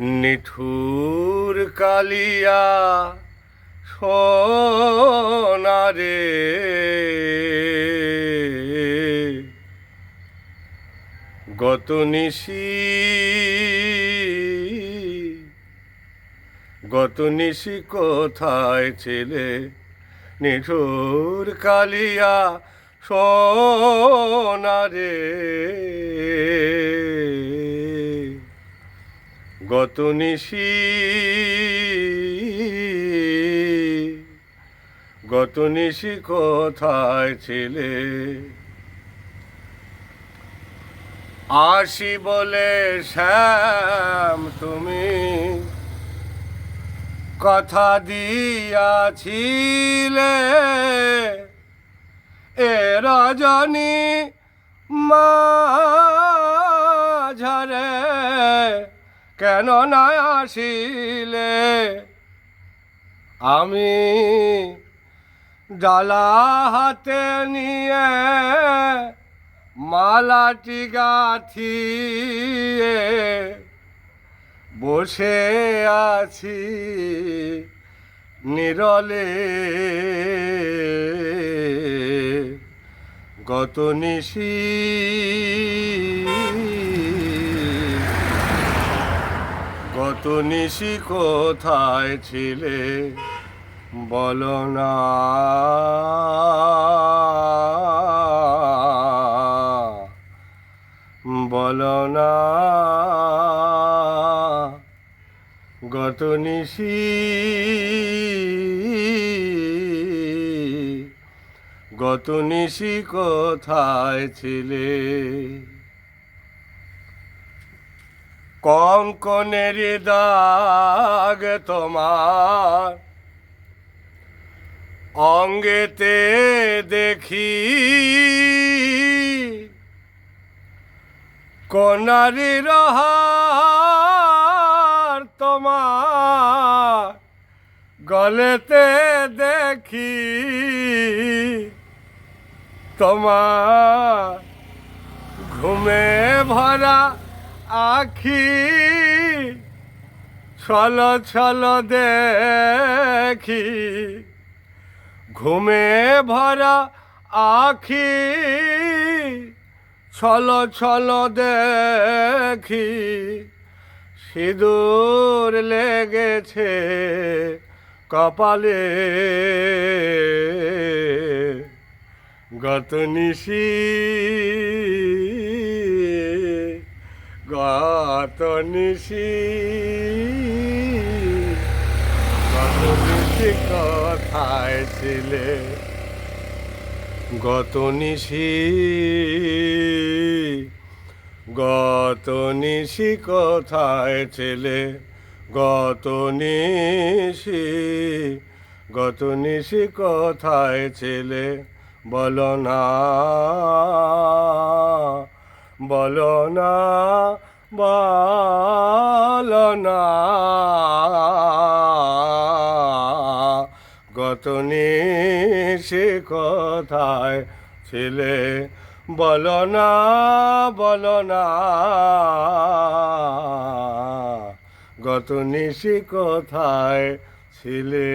নিঠুর কালিয়া সোনারে গত নিশি গত নিশি কোথায় ছেলে? নিঠুর কালিয়া সোনারে গত নিশি গত নিশি কোথায় ছিলে? আসি বলে শ্যাম তুমি, কথা দিয়াছিলে। এ রজনী মাঝারে কেন না আসিলে? আমি ডালা হাতে নিয়ে মালাটি গাথিয়ে বসে আছি নিরলে। গত নিশি নিশি কোথায় ছিলে? বলো না। বলো না। গত নিশি গত নিশি কোথায় ছিলে? কঙ্কনের দাগ তোমার। অঙ্গেতে দেখি কনারি রহার তোমার। গলেতে দেখি তোমার। ঘুমে ভরা আখি ছল ছল দেখি, ঘুমে ভরা আখি ছল ছল দেখি, সিঁদুর লেগেছে কপালে। গত নিশি গত নিশি গত নিশি কোথায় ছিলে? গত নিশি গত নিশি কোথায় ছেলে? গত নিশি গত নিশি কোথায় ছেলে? বলো না বলো না। বলো না গত নিশি কোথায় ছিলে? বলো না বলো না গত নিশি কোথায় ছিলে?